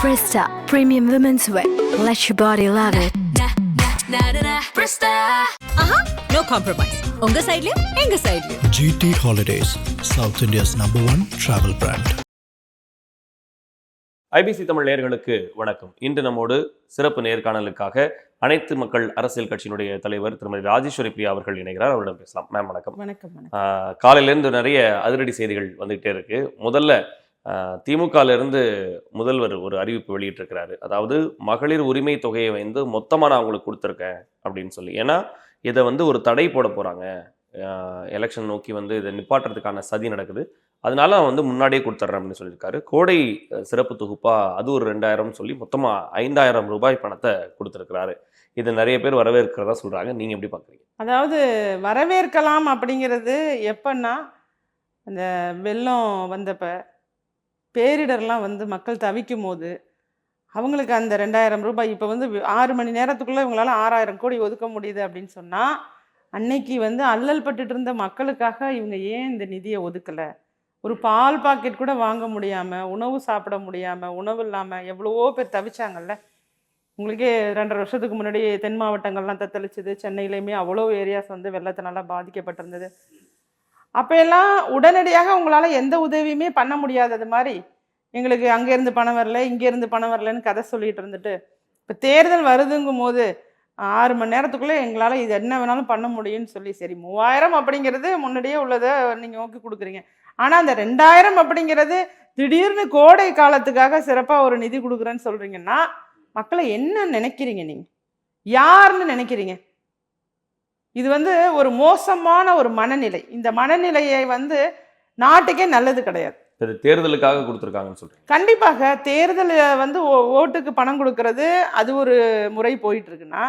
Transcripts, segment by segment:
Presta Premium Women's Wear. Let your body love it. ஆஹா no compromise உங்க சைடுலயும் எங்க சைடுலயும் GT Holidays, South India's number one travel brand. IBC Tamil நேயர்களுக்கு வணக்கம். இன்று நம்மோடு சிறப்பு நேர்காணலுக்காக அனைத்து மக்கள் அரசியல் கட்சியினுடைய தலைவர் திருமதி ராஜேஸ்வரி பிரியா அவர்கள் இணைகிறார். அவரிடம் பேசலாம். மேம் வணக்கம். வணக்கம் காலையிலேருந்து நிறைய அதிரடி செய்திகள் வந்துகிட்டே இருக்கு. முதல்ல திமுகலேருந்து முதல்வர் ஒரு அறிவிப்பு வெளியிட்டிருக்கிறாரு. அதாவது மகளிர் உரிமை தொகையை வந்து மொத்தமாக நான் அவங்களுக்கு கொடுத்துருக்கேன் அப்படின்னு சொல்லி. ஏன்னா இதை வந்து ஒரு தடை போட போகிறாங்க எலெக்ஷன் நோக்கி வந்து இதை நிப்பாட்டுறதுக்கான சதி நடக்குது. அதனால வந்து முன்னாடியே கொடுத்துட்றேன் அப்படின்னு சொல்லியிருக்காரு. கோடை சிறப்பு தொகுப்பாக அது ஒரு ரெண்டாயிரம் சொல்லி மொத்தமாக ஐந்தாயிரம் ரூபாய் பணத்தை கொடுத்துருக்கிறாரு. இது நிறைய பேர் வரவேற்கிறதா சொல்கிறாங்க நீங்கள் எப்படி பார்க்குறீங்க அதாவது வரவேற்கலாம் அப்படிங்கிறது எப்பன்னா அந்த வெள்ளம் வந்தப்போ பேரிடர்லாம் வந்து மக்கள் தவிக்கும் போது அவங்களுக்கு அந்த ரெண்டாயிரம் ரூபாய் இப்போ வந்து ஆறு மணி நேரத்துக்குள்ளே இவங்களால ஆறாயிரம் கோடி ஒதுக்க முடியுது அப்படின்னு சொன்னால் அன்னைக்கு வந்து அல்லல் பட்டுட்டு இருந்த மக்களுக்காக இவங்க ஏன் இந்த நிதியை ஒதுக்கலை? ஒரு பால் பாக்கெட் கூட வாங்க முடியாமல் உணவு சாப்பிட முடியாமல் உணவு இல்லாமல் எவ்வளவோ பேர் தவிச்சாங்கல்ல? உங்களுக்கே ரெண்டரை வருஷத்துக்கு முன்னாடி தென் மாவட்டங்கள்லாம் தத்தளிச்சது சென்னையிலையுமே அவ்வளோ ஏரியாஸ் வந்து வெள்ளத்தினால பாதிக்கப்பட்டிருந்தது. அப்போ எல்லாம் உடனடியாக உங்களால் எந்த உதவியுமே பண்ண முடியாதது மாதிரி எங்களுக்கு அங்கேருந்து பணம் வரல இங்கேருந்து பணம் வரலன்னு கதை சொல்லிட்டு இருந்துட்டு இப்போ தேர்தல் வருதுங்கும் போது ஆறு மணி நேரத்துக்குள்ளே எங்களால் இது என்ன வேணாலும் பண்ண முடியும்னு சொல்லி சரி மூவாயிரம் அப்படிங்கிறது முன்னாடியே உள்ளதை நீங்கள் நோக்கி கொடுக்குறீங்க. ஆனால் அந்த ரெண்டாயிரம் அப்படிங்கிறது திடீர்னு கோடை காலத்துக்காக சிறப்பாக ஒரு நிதி கொடுக்குறேன்னு சொல்கிறீங்கன்னா மக்களை என்ன நினைக்கிறீங்க நீங்கள் யாருன்னு நினைக்கிறீங்க? இது வந்து ஒரு மோசமான ஒரு மனநிலை. இந்த மனநிலையை வந்து நாட்டுக்கே நல்லது கிடையாது. தேர்தலுக்காக கொடுத்துருக்காங்கன்னு சொல்றீங்க. கண்டிப்பாக தேர்தல் வந்து ஓ- ஓட்டுக்கு பணம் கொடுக்கறது அது ஒரு முறை போயிட்டு இருக்குன்னா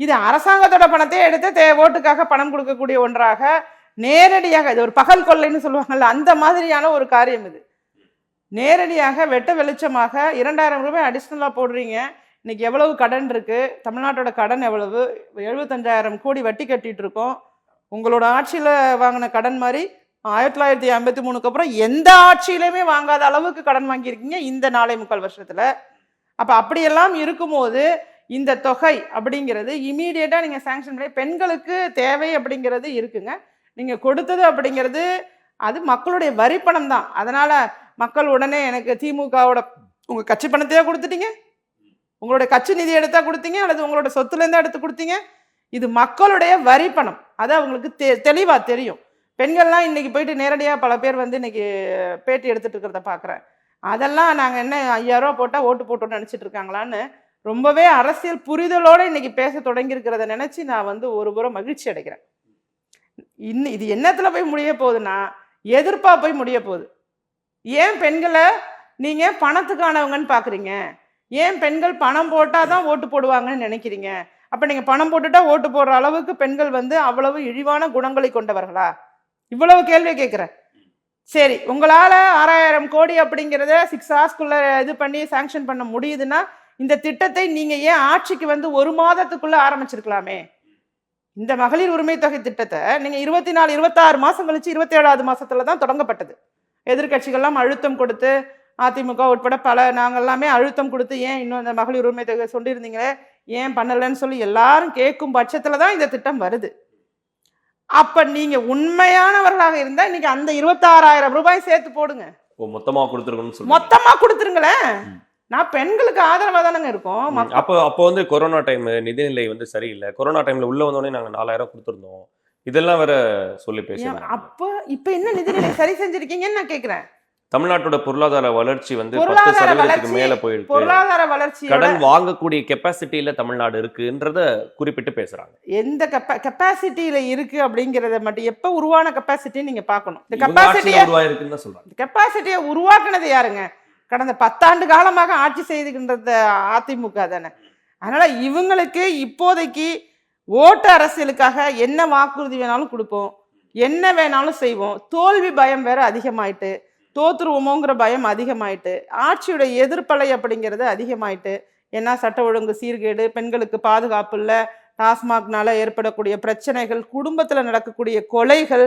இது அரசாங்கத்தோட பணத்தை எடுத்து தே ஓட்டுக்காக பணம் கொடுக்கக்கூடிய ஒன்றாக நேரடியாக இது ஒரு பகல் கொள்ளைன்னு சொல்லுவாங்கல்ல அந்த மாதிரியான ஒரு காரியம் இது. நேரடியாக வெட்ட வெளிச்சமாக இரண்டாயிரம் ரூபாய் அடிஷ்னலாக போடுறீங்க. இன்னைக்கு எவ்வளவு கடன் இருக்கு? தமிழ்நாட்டோட கடன் எவ்வளவு? எழுபத்தஞ்சாயிரம் கோடி வட்டி கட்டிட்டு இருக்கோம். உங்களோட ஆட்சியில் வாங்கின கடன் மாதிரி ஆயிரத்தி தொள்ளாயிரத்தி ஐம்பத்தி மூணுக்கு அப்புறம் எந்த ஆட்சியிலையுமே வாங்காத அளவுக்கு கடன் வாங்கியிருக்கீங்க இந்த நாளை முக்கால் வருஷத்தில். அப்போ அப்படியெல்லாம் இருக்கும்போது இந்த தொகை அப்படிங்கிறது இமீடியட்டாக நீங்கள் சேங்ஷன் பண்ணி பெண்களுக்கு தேவை அப்படிங்கிறது இருக்குங்க. நீங்கள் கொடுத்தது அப்படிங்கிறது அது மக்களுடைய வரி பணம் தான். அதனால் மக்கள் உடனே எனக்கு திமுகவோட உங்கள் கட்சி பணத்தையே கொடுத்துட்டீங்க? உங்களோட கட்சி நிதி எடுத்தா கொடுத்தீங்க அல்லது உங்களோட சொத்துலேருந்தா எடுத்து கொடுத்தீங்க? இது மக்களுடைய வரி பணம். அது அவங்களுக்கு தெ தெளிவாக தெரியும். பெண்கள்லாம் இன்னைக்கு போயிட்டு நேரடியாக பல பேர் வந்து இன்னைக்கு பேட்டி எடுத்துட்டு இருக்கிறத பார்க்குறேன் அதெல்லாம் நாங்கள் என்ன ஐயாயிரம் ரூபா போட்டால் ஓட்டு போட்டோன்னு நினச்சிட்டு இருக்காங்களான்னு ரொம்பவே அரசியல் புரிதலோடு இன்னைக்கு பேச தொடங்கியிருக்கிறத நினச்சி நான் வந்து ஒரு புறம் மகிழ்ச்சி அடைக்கிறேன் இன்னும் இது என்னத்தில் போய் முடிய போகுதுன்னா எதிர்ப்பாக போய் முடிய போகுது. ஏன் பெண்களை நீங்கள் பணத்துக்கானவங்கன்னு பார்க்குறீங்க ஏன் பெண்கள் பணம் போட்டால் தான் ஓட்டு போடுவாங்கன்னு நினைக்கிறீங்க? அப்போ நீங்கள் பணம் போட்டுட்டா ஓட்டு போடுற அளவுக்கு பெண்கள் வந்து அவ்வளவு இழிவான குணங்களை கொண்டவர்களா? இவ்வளவு கேள்வி கேட்குறேன் சரி உங்களால் ஆறாயிரம் கோடி அப்படிங்கிறத சிக்ஸ் ஹார்ஸ்க்குள்ளே இது பண்ணி சாங்ஷன் பண்ண முடியுதுன்னா இந்த திட்டத்தை நீங்கள் ஏன் ஆட்சிக்கு வந்து ஒரு மாதத்துக்குள்ளே ஆரம்பிச்சிருக்கலாமே? இந்த மகளிர் உரிமை தொகை திட்டத்தை நீங்கள் இருபத்தி நாலு இருபத்தாறு மாதம் கழிச்சு இருபத்தேழாவது மாதத்தில் தான் தொடங்கப்பட்டது. எதிர்க்கட்சிகள்லாம் அழுத்தம் கொடுத்து அதிமுக உட்பட பல நாங்கள் எல்லாமே அழுத்தம் கொடுத்து ஏன் இன்னும் இந்த மகளிர் உரிமை தொகை சொல்லியிருந்தீங்களே? ஏன் பண்ணலைன்னு சொல்லி எல்லாரும் கேட்கும் பட்சத்தில் தான் இந்த திட்டம் வருது. அப்ப நீங்க உண்மையானவர்களாக இருந்தா இன்னைக்கு அந்த இருபத்தாறாயிரம் ரூபாய் சேர்த்து போடுங்க. ஓ மொத்தமா கொடுத்துருக்கணும்னு சொல்றீங்க. மொத்தமா கொடுத்துருங்களேன். நான் பெண்களுக்கு ஆதரவா தானங்க இருக்கோம். அப்போ அப்போ வந்து கொரோனா டைம் நிதிநிலை வந்து சரியில்லை. கொரோனா டைம்ல உள்ள வந்தோடனே நாங்க நாலாயிரம் கொடுத்துருந்தோம். இதெல்லாம் வேற சொல்லி பேசுறாங்க அப்ப இப்ப என்ன நிதிநிலை சரி செஞ்சிருக்கீங்கன்னு நான் கேக்குறேன். தமிழ்நாட்டோட பொருளாதார வளர்ச்சி வந்து பத்து சதவீதத்துக்கு வளர்ச்சி, மேல போயிருக்கு. பொருளாதார வளர்ச்சியோட கடன் வாங்கக்கூடிய கெப்பாசிட்டியில தமிழ்நாடு இருக்குன்றத குறிப்பிட்டு பேசுறாங்க. எந்த கெப்பா கெப்பாசிட்டியில இருக்கு அப்படிங்கறத மட்டும் எப்ப உருவான கெப்பாசிட்டி நீங்க பார்க்கணும். இந்த கெப்பாசிட்டியை உருவாயிருக்குன்னு சொல்றாங்க. கெப்பாசிட்டியை உருவாக்குனது யாருங்க? கடந்த பத்தாண்டு காலமாக ஆட்சி செய்துகின்றது அதிமுக தானே. அதனால இவங்களுக்கு இப்போதைக்கு ஓட்டு அரசியலுக்காக என்ன வாக்குறுதி வேணாலும் கொடுப்போம் என்ன வேணாலும் செய்வோம். தோல்வி பயம் வேற அதிகமாயிட்டு தோத்துருவோமோங்கிற பயம் அதிகமாயிட்டு ஆட்சியோட எதிர்ப்பலை அப்படிங்கிறது அதிகமாயிட்டு ஏன்னா சட்ட ஒழுங்கு சீர்கேடு பெண்களுக்கு பாதுகாப்பு இல்லை டாஸ்மாக்னால ஏற்படக்கூடிய பிரச்சனைகள் குடும்பத்தில் நடக்கக்கூடிய கொலைகள்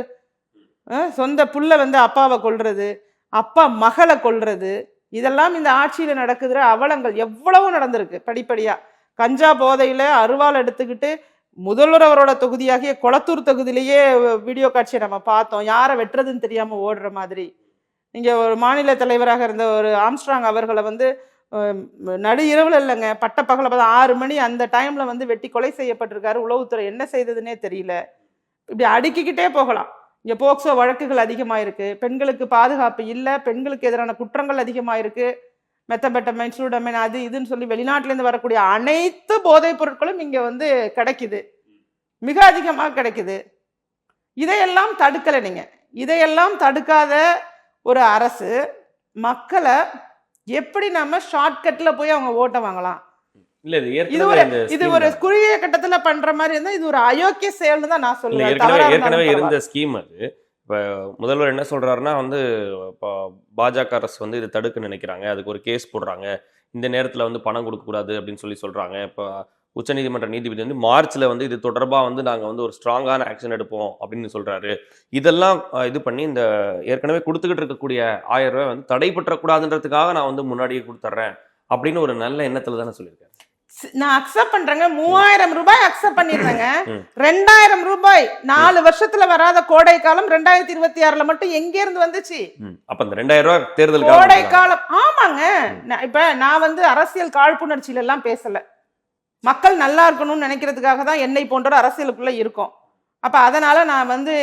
சொந்த புள்ள வந்து அப்பாவை கொல்றது அப்பா மகளை கொல்றது இதெல்லாம் இந்த ஆட்சியில் நடக்குகிற அவலங்கள் எவ்வளவு நடந்திருக்கு படிப்படியா. கஞ்சா போதையில் அருவாள் எடுத்துக்கிட்டு முதல்வர் அவரோட தொகுதியாகிய கொளத்தூர் தொகுதியிலேயே வீடியோ காட்சியை நம்ம பார்த்தோம். யாரை வெட்டுறதுன்னு தெரியாமல் ஓடுற மாதிரி. இங்கே ஒரு மாநில தலைவராக இருந்த ஒரு ஆம்ஸ்ட்ராங் அவர்களை வந்து நடு இரவுல இல்லைங்க பட்டப்பகல பார்த்தா ஆறு மணி அந்த டைமில் வந்து வெட்டி கொலை செய்யப்பட்டிருக்காரு. உளவுத்துறை என்ன செய்ததுன்னே தெரியல. இப்படி அடுக்கிக்கிட்டே போகலாம். இங்கே போக்சோ வழக்குகள் அதிகமாக இருக்குது பெண்களுக்கு பாதுகாப்பு இல்லை. பெண்களுக்கு எதிரான குற்றங்கள் அதிகமாக இருக்குது மெத்தபெட்டமைன் சூடமைன் அது இதுன்னு சொல்லி வெளிநாட்டிலேருந்து வரக்கூடிய அனைத்து போதைப் பொருட்களும் இங்கே வந்து கிடைக்குது. மிக அதிகமாக கிடைக்குது. இதையெல்லாம் தடுக்கலை நீங்கள் இதையெல்லாம் தடுக்காத ஒரு அரசு மக்களை எப்படி நம்ம ஷார்ட்கட்ல போய் அவங்க ஓட்டை வாங்கலாம்? இல்ல இது ஒரு இது ஒரு. குறுகிய கட்டத்துல பண்ற மாதிரி இருந்தா இது ஒரு அயோக்கிய செயல்னு தான் நான் சொல்லுவேன். ஏற்கனவே ஏற்கனவே இருந்த ஸ்கீம் அது. இப்போ முதல்வர் என்ன சொல்றாருன்னா வந்து பாஜக அரசு வந்து இதை தடுக்க நினைக்கிறாங்க. அதுக்கு ஒரு கேஸ் போடுறாங்க. இந்த நேரத்துல வந்து பணம் கொடுக்க கூடாது அப்படின்னு சொல்லி சொல்றாங்க. இப்போ உச்சநீதிமன்ற நீதிபதி வந்து மார்ச்ல வந்து இது தொடர்பா வந்து நாங்க வந்து ஒரு ஸ்ட்ராங்கான ஆக்ஷன் எடுப்போம் அப்படின்னு சொல்றாரு. இதெல்லாம் இது பண்ணி இந்த ஏற்கனவே கொடுத்துக்கிட்டு இருக்கக்கூடிய ஆயிரம் ரூபாய் வந்து தடைப்பற்றக்கூடாதுன்றதுக்காக நான் வந்து முன்னாடியே கொடுத்துட்றேன் அப்படின்னு ஒரு நல்ல எண்ணத்துல தானே சொல்லியிருக்கேன். நான் அக்செப்ட் பண்றேங்க. மூவாயிரம் ரூபாய் அக்செப்ட் பண்ணிருந்தேங்க ம். ரெண்டாயிரம் ரூபாய் நாலு வருஷத்துல வராத கோடை காலம் ரெண்டாயிரத்தி இருபத்தி ஆறுல மட்டும் எங்க இருந்து வந்துச்சு. அப்ப இந்த ரெண்டாயிரம் ரூபாய் கோடை தேர்தலுக்காக காலம். ஆமாங்க. இப்ப நான் வந்து அரசியல் காழ்ப்புணர்ச்சியில எல்லாம் பேசல. மக்கள் நல்லா இருக்கணும்னு நினைக்கிறதுக்காக தான் என்னை போன்ற அரசியலுக்குள்ளே இருக்கும். அப்போ அதனால் நான் வந்து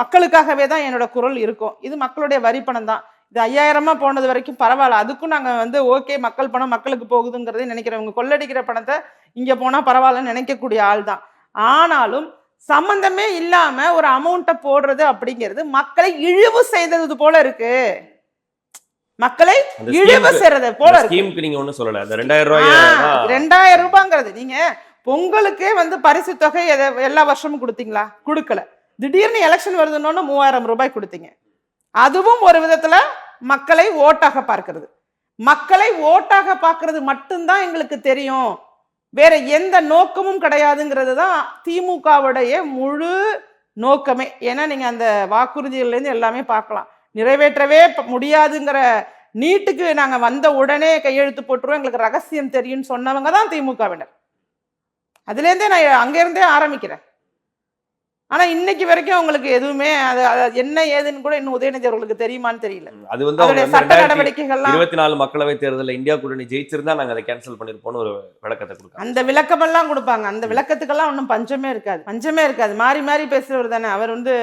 மக்களுக்காகவே தான் என்னோட குரல் இருக்கும். இது மக்களுடைய வரி பணம் தான். இது ஐயாயிரமா போனது வரைக்கும் பரவாயில்ல. அதுக்கும் நாங்கள் வந்து ஓகே மக்கள் பணம் மக்களுக்கு போகுதுங்கிறதே நினைக்கிறவங்க கொள்ளடிக்கிற பணத்தை இங்கே போனால் பரவாயில்லன்னு நினைக்கக்கூடிய ஆள் தான். ஆனாலும் சம்மந்தமே இல்லாமல் ஒரு அமௌண்ட்டை போடுறது அப்படிங்கிறது மக்களை இழிவு செய்தது போல இருக்குது மக்களை இழிவு செய்யறது போல ஸ்கீமுக்கு நீங்க ஒண்ணும் சொல்லல. அந்த ரெண்டாயிரம் ரூபாய் ரெண்டாயிரம் ரூபாங்கிறது. நீங்க பொங்கலுக்கே வந்து பரிசு தொகை எல்லா வருஷமும் கொடுத்தீங்களா? கொடுக்கல. திடீர்னு எலெக்ஷன் வருதுன்னு மூவாயிரம் ரூபாய் கொடுத்தீங்க. அதுவும் ஒரு விதத்துல மக்களை ஓட்டாக பார்க்கிறது. மக்களை ஓட்டாக பார்க்கிறது மட்டும்தான் எங்களுக்கு தெரியும். வேற எந்த நோக்கமும் கிடையாதுங்கிறது தான் திமுகவுடைய முழு நோக்கமே. ஏன்னா நீங்க அந்த வாக்குறுதிகள்ல இருந்து எல்லாமே பார்க்கலாம். நிறைவேற்றவே முடியாதுங்கிற நீட்டுக்கு நாங்கள் வந்த உடனே கையெழுத்து போட்டுருவோம். எங்களுக்கு ரகசியம் தெரியும்னு சொன்னவங்க தான் திமுகவினர். அதுலேருந்தே நான் அங்கேருந்தே ஆரம்பிக்கிறேன். ஆனா இன்னைக்கு வரைக்கும் அவங்களுக்கு எதுவுமே அது என்ன ஏதுன்னு கூட இன்னும் உதயநிதி அவர்களுக்கு தெரியுமான்னு தெரியல. அது வந்து சட்ட நடவடிக்கைகள்லாம் இருபத்தி நாலு மக்களவை தேர்தலில் இந்தியா கூட்டணி ஜெயிச்சிருந்தா நாங்க அதை கேன்சல் பண்ணிருப்போம்னு ஒரு விளக்கத்தை கொடுக்காங்க அந்த விளக்கமெல்லாம் கொடுப்பாங்க. அந்த விளக்கத்துக்கெல்லாம் ஒன்றும் பஞ்சமே இருக்காது. பஞ்சமே இருக்காது. மாறி மாறி பேசுறவர் தானே. அவர் வந்து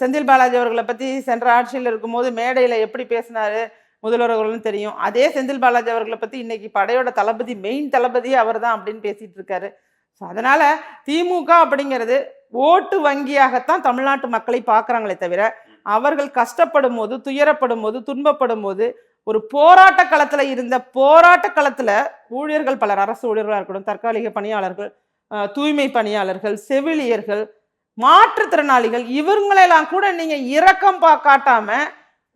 செந்தில் பாலாஜி அவர்களை பத்தி சென்ற ஆட்சியில் இருக்கும்போது மேடையில எப்படி பேசினாரு முதல்வர் அவர்கள்னு தெரியும். அதே செந்தில் பாலாஜி அவர்களை பத்தி இன்னைக்கு படையோட தளபதி மெயின் தளபதியே அவர் தான் அப்படின்னு பேசிட்டு இருக்காரு. ஸோ அதனால திமுக அப்படிங்கிறது ஓட்டு வங்கியாகத்தான் தமிழ்நாட்டு மக்களை பார்க்குறாங்களே தவிர அவர்கள் கஷ்டப்படும் போது துயரப்படும் போது துன்பப்படும் போது ஒரு போராட்ட களத்தில் இருந்த போராட்ட களத்தில் ஊழியர்கள் பலர் அரசு ஊழியர்களாக இருக்கட்டும் தற்காலிக பணியாளர்கள் தூய்மை பணியாளர்கள் செவிலியர்கள் மாற்றுத்திறனாளிகள் இவங்களெல்லாம் கூட நீங்கள் இரக்கம் பா காட்டாம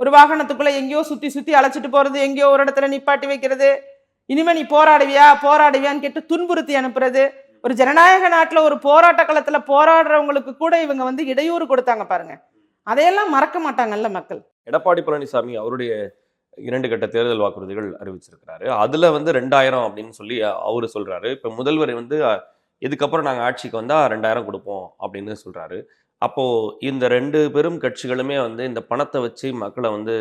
ஒரு வாகனத்துக்குள்ளே எங்கேயோ சுற்றி சுற்றி அழைச்சிட்டு போகிறது எங்கேயோ ஒரு இடத்துல நிப்பாட்டி வைக்கிறது இனிமேல் நீ போராடுவியா போராடுவியான்னு கேட்டு துன்புறுத்தி அனுப்புறது ஒரு ஜனநாயக நாட்டுல ஒரு போராட்ட களத்துல போராடுறவங்களுக்கு கூட இவங்க வந்து இடையூறு கொடுத்தாங்க பாருங்க. அதையெல்லாம் மறக்க மாட்டாங்கல்ல மக்கள். எடப்பாடி பழனிசாமி அவருடைய இரண்டு கட்ட தேர்தல் வாக்குறுதிகள் அறிவிச்சிருக்கிறாரு. அதுல வந்து ரெண்டாயிரம் அப்படின்னு சொல்லி அவரு சொல்றாரு. இப்ப முதல்வர் வந்து இதுக்கப்புறம் நாங்க ஆட்சிக்கு வந்தா ரெண்டாயிரம் கொடுப்போம் அப்படின்னு சொல்றாரு. அப்போ இந்த ரெண்டு பெரும் கட்சிகளுமே வந்து இந்த பணத்தை வச்சு மக்களை வந்து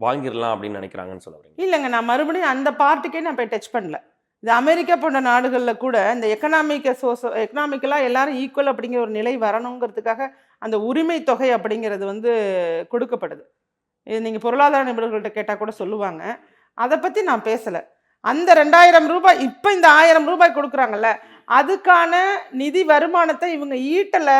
வாங்கிடலாம் அப்படின்னு நினைக்கிறாங்கன்னு சொல்ல இல்லைங்க நான் மறுபடியும் அந்த பார்ட்டிக்கே நான் போய் டச் பண்ணல. இது அமெரிக்கா போன்ற நாடுகளில் கூட இந்த எக்கனாமிக்க சோசோ எக்கனாமிக்கலாக எல்லாரும் ஈக்குவல் அப்படிங்கிற ஒரு நிலை வரணுங்கிறதுக்காக அந்த உரிமை தொகை அப்படிங்கிறது வந்து கொடுக்கப்படுது. இது நீங்கள் பொருளாதார நிபுணர்கள்ட்ட கேட்டால் கூட சொல்லுவாங்க. அதை பற்றி நான் பேசலை. அந்த ரெண்டாயிரம் ரூபாய் இப்போ இந்த ஆயிரம் ரூபாய் கொடுக்குறாங்கல்ல அதுக்கான நிதி வருமானத்தை இவங்க ஈட்டல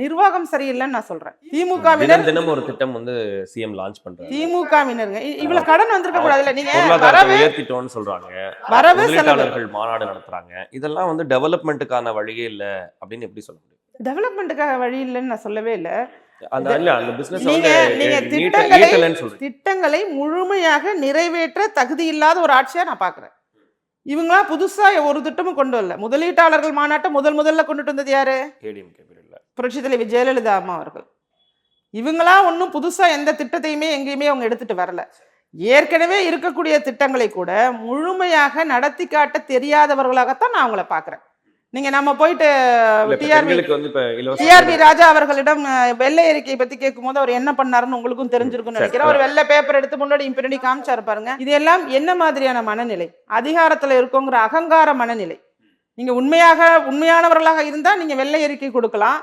நிர்வாகம் சரியில்லைன்னு நான் சொல்றேன். திமுகவினர் தினம் ஒரு திட்டம் வந்து சிஎம் லான்ச் பண்றாரு திமுகவினருங்க. இவ்வளவு கடன் வந்திருக்க கூடாதுல்ல நீங்க வரவு உயர்த்திட்டோம்னு சொல்றாங்க. வரவு செலவு முதலீட்டாளர்கள் மாநாடு நடத்துறாங்க. இதெல்லாம் வந்து டெவலப்மெண்ட்டுக்கான வழியே இல்ல அப்படின்னு எப்படி சொல்ல முடியும்? டெவலப்மெண்ட்டுக்காக வழி இல்லைன்னு நான் சொல்லவே இல்லை. திட்டங்களை முழுமையாக நிறைவேற்ற தகுதி இல்லாத ஒரு ஆட்சியா நான் பாக்குறேன். இவங்களா புதுசா ஒரு திட்டமும் கொண்டு வரல. முதலீட்டாளர்கள் மாநாட்டை முதல் முதல்ல கொண்டுட்டு வந்தது யாரு? புரட்சி தலைவி ஜெயலலிதா அம்மா அவர்கள். இவங்களா ஒன்றும் புதுசா எந்த திட்டத்தையுமே எங்கேயுமே அவங்க எடுத்துட்டு வரல. ஏற்கனவே இருக்கக்கூடிய திட்டங்களை கூட முழுமையாக நடத்தி காட்ட தெரியாதவர்களாகத்தான் நான் அவங்கள பார்க்குறேன் நீங்க நம்ம போயிட்டு டிஆர்பி ராஜா அவர்களிடம் வெள்ளை அறிக்கை பத்தி கேட்கும்போது அவர் என்ன பண்ணாருன்னு உங்களுக்கும் தெரிஞ்சிருக்கும்னு சரி. நினைக்கிறேன். ஒரு வெள்ளை பேப்பர் எடுத்து முன்னாடி பின்னாடி காமிச்சாரு பாருங்க. இது எல்லாம் என்ன மாதிரியான மனநிலை? அதிகாரத்துல இருக்கோங்கிற அகங்கார மனநிலை. நீங்க உண்மையாக உண்மையானவர்களாக இருந்தா நீங்க வெள்ளை அறிக்கை கொடுக்கலாம்.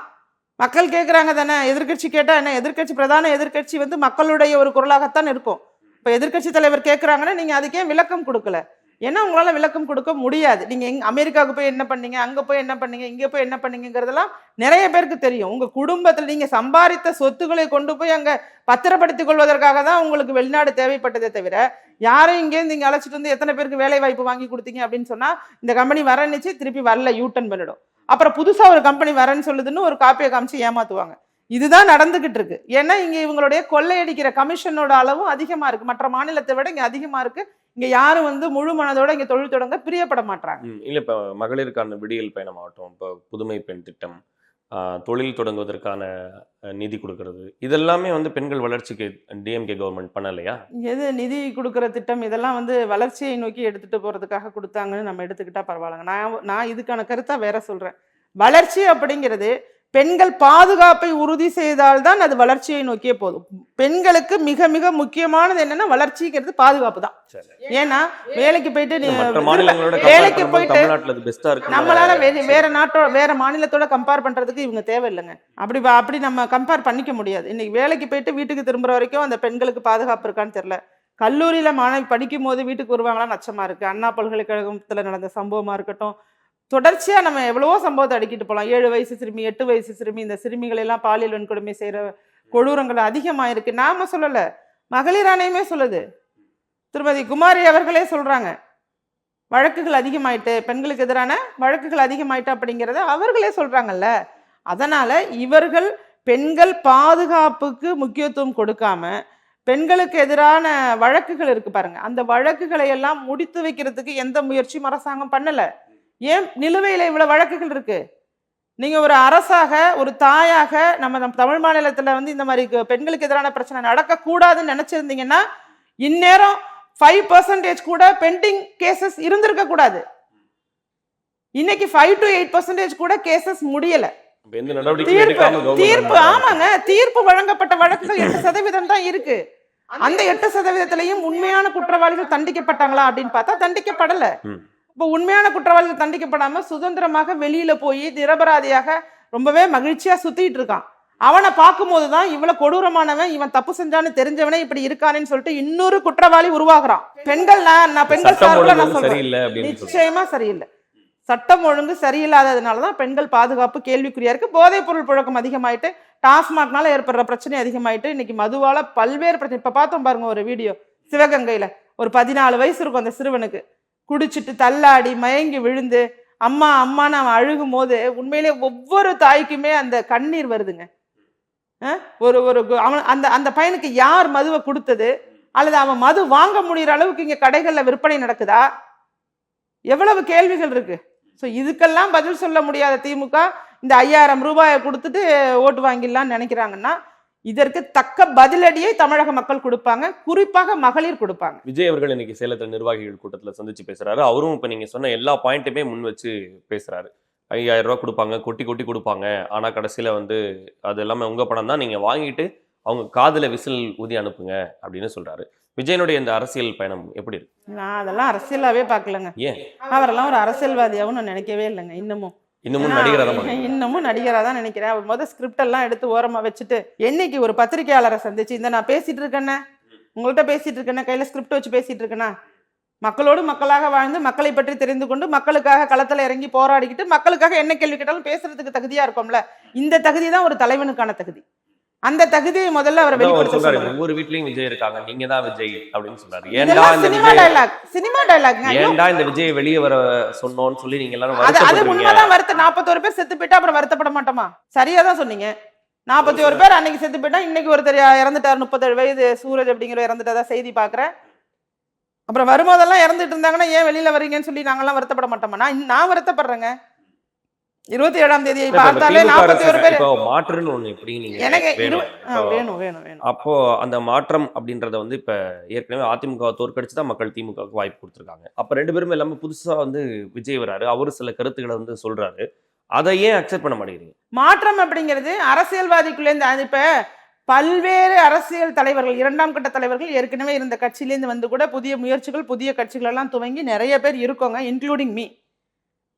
மக்கள் கேட்குறாங்க தானே எதிர்க்கட்சி கேட்டா என்ன? எதிர்க்கட்சி பிரதான எதிர்க்கட்சி வந்து மக்களுடைய ஒரு குரலாகத்தான் இருக்கும். இப்போ எதிர்க்கட்சி தலைவர் கேட்குறாங்கன்னா நீங்க அதுக்கே விளக்கம் கொடுக்கல. ஏன்னா உங்களால் விளக்கம் கொடுக்க முடியாது. நீங்கள் எங் அமெரிக்காவுக்கு போய் என்ன பண்ணீங்க? அங்கே போய் என்ன பண்ணீங்க? இங்கே போய் என்ன பண்ணீங்கிறதெல்லாம் நிறைய பேருக்கு தெரியும். உங்கள் குடும்பத்தில் நீங்கள் சம்பாதித்த சொத்துக்களை கொண்டு போய் அங்கே பத்திரப்படுத்திக் கொள்வதற்காக தான் உங்களுக்கு வெளிநாடு தேவைப்பட்டதே தவிர யாரும் இங்கேருந்து இங்கே அழைச்சிட்டு வந்து எத்தனை பேருக்கு வேலை வாய்ப்பு வாங்கி கொடுத்தீங்க அப்படின்னு சொன்னால் இந்த கம்பெனி வரன்னுச்சு திருப்பி வரல யூட்டன் பண்ணிடும். அப்புறம் புதுசாக ஒரு கம்பெனி வரேன்னு சொல்லுதுன்னு ஒரு காப்பியை காமிச்சு ஏமாத்துவாங்க. இதுதான் நடந்துகிட்டு இருக்கு ஏன்னா இங்க இவங்களுடைய கொள்ளையடிக்கிற கமிஷனோட அளவும் அதிகமா இருக்கு. மற்ற மாநிலத்தை விட இங்க அதிகமா இருக்கு. இங்க யாரும் வந்து முழு மனதோட இங்க தொழில் தொடங்க பிரியப்பட மாட்டாங்க இல்ல இப்ப மகளிருக்கான விடியல் பயணமாகட்டும் இப்போ புதுமை பெண் திட்டம் தொழில் தொடங்குவதற்கான நிதி கொடுக்கறது. இதெல்லாமே வந்து பெண்கள் வளர்ச்சிக்கு டிஎம்கே கவர்மெண்ட் பண்ணலையா? எது நிதி கொடுக்குற திட்டம்? இதெல்லாம் வந்து வளர்ச்சியை நோக்கி எடுத்துட்டு போறதுக்காக கொடுத்தாங்கன்னு நம்ம எடுத்துக்கிட்டா பரவாயில்லைங்க. நான் நான் இதுக்கான கருத்தா வேற சொல்றேன். வளர்ச்சி அப்படிங்கிறது பெண்கள் பாதுகாப்பை உறுதி செய்தால்தான் அது வளர்ச்சியை நோக்கியே போதும். பெண்களுக்கு மிக மிக முக்கியமானது என்னன்னா வளர்ச்சிங்கிறது பாதுகாப்பு தான். ஏன்னா வேலைக்கு போயிட்டு நீ வேலைக்கு போயிட்டு நம்மளால வேற நாட்டோட வேற மாநிலத்தோட கம்பேர் பண்றதுக்கு இவங்க தேவையில்லைங்க. அப்படி அப்படி நம்ம கம்பேர் பண்ணிக்க முடியாது. இன்னைக்கு வேலைக்கு போயிட்டு வீட்டுக்கு திரும்புற வரைக்கும் அந்த பெண்களுக்கு பாதுகாப்பு இருக்கான்னு தெரியல. கல்லூரியில மாணவி படிக்கும் போது வீட்டுக்கு வருவாங்களான்னு அச்சமா இருக்கு. அண்ணா பல்கலைக்கழகத்துல நடந்த சம்பவமா இருக்கட்டும் தொடர்ச்சியாக நம்ம எவ்வளவோ சம்பவத்தை அடிக்கிட்டு போகலாம் ஏழு வயசு சிறுமி எட்டு வயசு சிறுமி இந்த சிறுமிகளெல்லாம் பாலியல் வன்கொடுமை செய்கிற கொடூரங்கள் அதிகமாக இருக்கு நாம சொல்லலை. மகளிர் ஆணையமே சொல்லுது. திருமதி குமாரி அவர்களே சொல்கிறாங்க வழக்குகள் அதிகமாயிட்டு பெண்களுக்கு எதிரான வழக்குகள் அதிகமாயிட்டு அப்படிங்கிறத அவர்களே சொல்கிறாங்கல்ல அதனால் இவர்கள் பெண்கள் பாதுகாப்புக்கு முக்கியத்துவம் கொடுக்காம பெண்களுக்கு எதிரான வழக்குகள் இருக்கு பாருங்க. அந்த வழக்குகளை எல்லாம் முடித்து வைக்கிறதுக்கு எந்த முயற்சியும் அரசாங்கம் பண்ணலை. ஏன் நிலுவையில இவ்வளவு வழக்குகள் இருக்கு? நீங்க ஒரு அரசாக ஒரு தாயாக நம்ம நம்ம தமிழ் மாநிலத்துல வந்து இந்த மாதிரி பெண்களுக்கு எதிரான பிரச்சனை நடக்கக்கூடாதுன்னு நினைச்சிருந்தீங்கன்னா இந்நேரம் ஃபைவ் பர்சன்டேஜ் கூட பெண்டிங் கேசஸ் இருந்திருக்க கூடாது. இன்னைக்கு ஃபைவ் டு எயிட் பர்சன்டேஜ் கூட கேசஸ் முடியல. தீர்ப்பு தீர்ப்பு. ஆமாங்க. தீர்ப்பு வழங்கப்பட்ட வழக்குகள் எட்டு சதவீதம் தான் இருக்கு. அந்த எட்டு சதவீதத்திலையும் உண்மையான குற்றவாளிகள் தண்டிக்கப்பட்டாங்களா அப்படின்னு பார்த்தா தண்டிக்கப்படல. இப்போ உண்மையான குற்றவாளிகள் தண்டிக்கப்படாம சுதந்திரமாக வெளியில போய் நிரபராதியாக ரொம்பவே மகிழ்ச்சியா சுத்திட்டு இருக்கான். அவனை பார்க்கும்போது தான் இவ்வளவு கொடூரமானவன் இவன் தப்பு செஞ்சான்னு தெரிஞ்சவனே இப்படி இருக்கானேன்னு சொல்லிட்டு இன்னொரு குற்றவாளி உருவாகுறான். பெண்கள் நான் நான் பெண்கள் சார்பில் நான் வந்து சொல்றேன். சரியில்லை அப்படின்னு சொல்றாங்க. நிச்சயமா சரியில்லை. சட்டம் ஒழுங்கு சரியில்லாததுனால தான் பெண்கள் பாதுகாப்பு கேள்விக்குறியா இருக்கு போதைப் பொருள் புழக்கம் அதிகமாயிட்டு டாஸ்மாக்னால ஏற்படுற பிரச்சனை அதிகமாயிட்டு இன்னைக்கு மதுவால பல்வேறு பிரச்சனை. இப்ப பார்த்தோம் பாருங்க ஒரு வீடியோ சிவகங்கையில. ஒரு பதினாலு வயசு இருக்கும் அந்த சிறுவனுக்கு. குடிச்சிட்டு தள்ளாடி மயங்கி விழுந்து அம்மா அம்மான்னு அவன் அழுகும் போது உண்மையிலே ஒவ்வொரு தாய்க்குமே அந்த கண்ணீர் வருதுங்க. ஒரு ஒரு கு- அவன் அந்த அந்த பையனுக்கு யார் மதுவை கொடுத்தது? அல்லது அவன் மது வாங்க முடியிற அளவுக்கு இங்கே கடைகளில் விற்பனை நடக்குதா? எவ்வளவு கேள்விகள் இருக்கு. ஸோ இதுக்கெல்லாம் பதில் சொல்ல முடியாத திமுக இந்த ஐயாயிரம் ரூபாயை கொடுத்துட்டு ஓட்டு வாங்கிடலாம்னு நினைக்கிறாங்கன்னா இதற்கு தக்க பதிலடியை தமிழக மக்கள் கொடுப்பாங்க. குறிப்பாக மகளிர் கொடுப்பாங்க. விஜய் அவர்கள் இன்னைக்கு சேலத்துல நிர்வாகிகள் கூட்டத்துல சந்திச்சு பேசுறாரு. அவரும் இப்ப நீங்க சொன்ன எல்லா பாயிண்ட்டுமே முன் வச்சு பேசுறாரு. ஐயாயிரம் ரூபாய் கொடுப்பாங்க கொட்டி கொட்டி கொடுப்பாங்க. ஆனா கடைசியில வந்து அது எல்லாமே உங்க பணம் தான் நீங்க வாங்கிட்டு அவங்க காதுல விசில் ஊதி அனுப்புங்க அப்படின்னு சொல்றாரு. விஜயனுடைய இந்த அரசியல் பயணம் எப்படி இருக்கு? நான் அதெல்லாம் அரசியலாவே பார்க்கலங்க. ஏன்? அவரெல்லாம் ஒரு அரசியல்வாதியாகவும் நான் நினைக்கவே இல்லைங்க. இன்னமும். இன்னமும் நடிகரா தான் பாக்குறீங்க. இன்னமும் நடிகரா தான் நினைக்கிறேன். அவர் முதல் ஸ்கிரிப்ட் எல்லாம் எடுத்து ஓரமா வச்சுட்டு என்னைக்கு ஒரு பத்திரிகையாளரை சந்திச்சு இந்த நான் பேசிட்டு இருக்கேனே உங்கள்கிட்ட பேசிட்டு இருக்கேனே கையில ஸ்கிரிப்ட் வச்சு பேசிட்டு இருக்கேனா? மக்களோடு மக்களாக வாழ்ந்து மக்களை பற்றி தெரிந்து கொண்டு மக்களுக்காக களத்துல இறங்கி போராடிக்கிட்டு மக்களுக்காக என்ன கேள்வி கேட்டாலும் பேசுறதுக்கு தகுதியா இருக்கும்ல. இந்த தகுதி தான் ஒரு தலைவனுக்கான தகுதி. அந்த தகுதியை முதல்ல அவரை வெளிப்படுத்த ஒவ்வொரு வீட்லயும் விஜய் இருக்காங்க நீங்க தான் விஜய் அப்படின்னு சொல்றாரு. ஏன்டா இந்த cinema Vijay dialogue cinema dialogue ஏன்டா இந்த விஜய் வெளியே வர சொன்னோம்னு சொல்லி நீங்க எல்லாரும் அது அது உண்மைதான் வருத்த நாற்பத்தோரு பேர் செத்து போயிட்டா அப்புறம் வருத்தப்பட மாட்டோமா? சரியா தான் சொன்னீங்க. நாற்பத்தி ஒரு பேர் அன்னைக்கு செத்து போயிட்டா இன்னைக்கு ஒருத்தர் இறந்துட்டார் முப்பத்தேழு வயது சூரஜ் அப்படிங்கிற இறந்துட்டதா செய்தி பார்க்குறேன் அப்புறம் வரும்போதெல்லாம் இறந்துட்டு இருந்தாங்கன்னா ஏன் வெளியில வரீங்கன்னு சொல்லி நாங்கெல்லாம் வருத்தப்பட மாட்டோமா? நான் நான் வருத்தப்படுறேங்க. இருபத்தி ஏழாம் தேதியை பார்த்தாலே நாற்பத்தி ஒரு பேர். மாற்றுன்னு ஒண்ணு எப்படி நீங்க எனக்கு வேணும். வேணும் வேணும் அப்போ அந்த மாற்றம் அப்படின்றத வந்து இப்ப ஏற்கனவே அதிமுக தோற்கடிச்சு தான் மக்கள் திமுகவுக்கு வாய்ப்பு கொடுத்துருக்காங்க. அப்ப ரெண்டு பேரும் எல்லாமே புதுசா வந்து விஜய் வராரு. அவரு சில கருத்துக்களை வந்து சொல்றாரு. அதை ஏன் அக்செப்ட் பண்ண மாட்டேங்கிறீங்க? மாற்றம் அப்படிங்கிறது அரசியல்வாதிக்குள்ளேருந்து அது இப்ப பல்வேறு அரசியல் தலைவர்கள் இரண்டாம் கட்ட தலைவர்கள் ஏற்கனவே இருந்த கட்சியிலேருந்து வந்து கூட புதிய முயற்சிகள் புதிய கட்சிகள் எல்லாம் துவங்கி நிறைய பேர் இருக்கோங்க இன்க்ளூடிங் மீ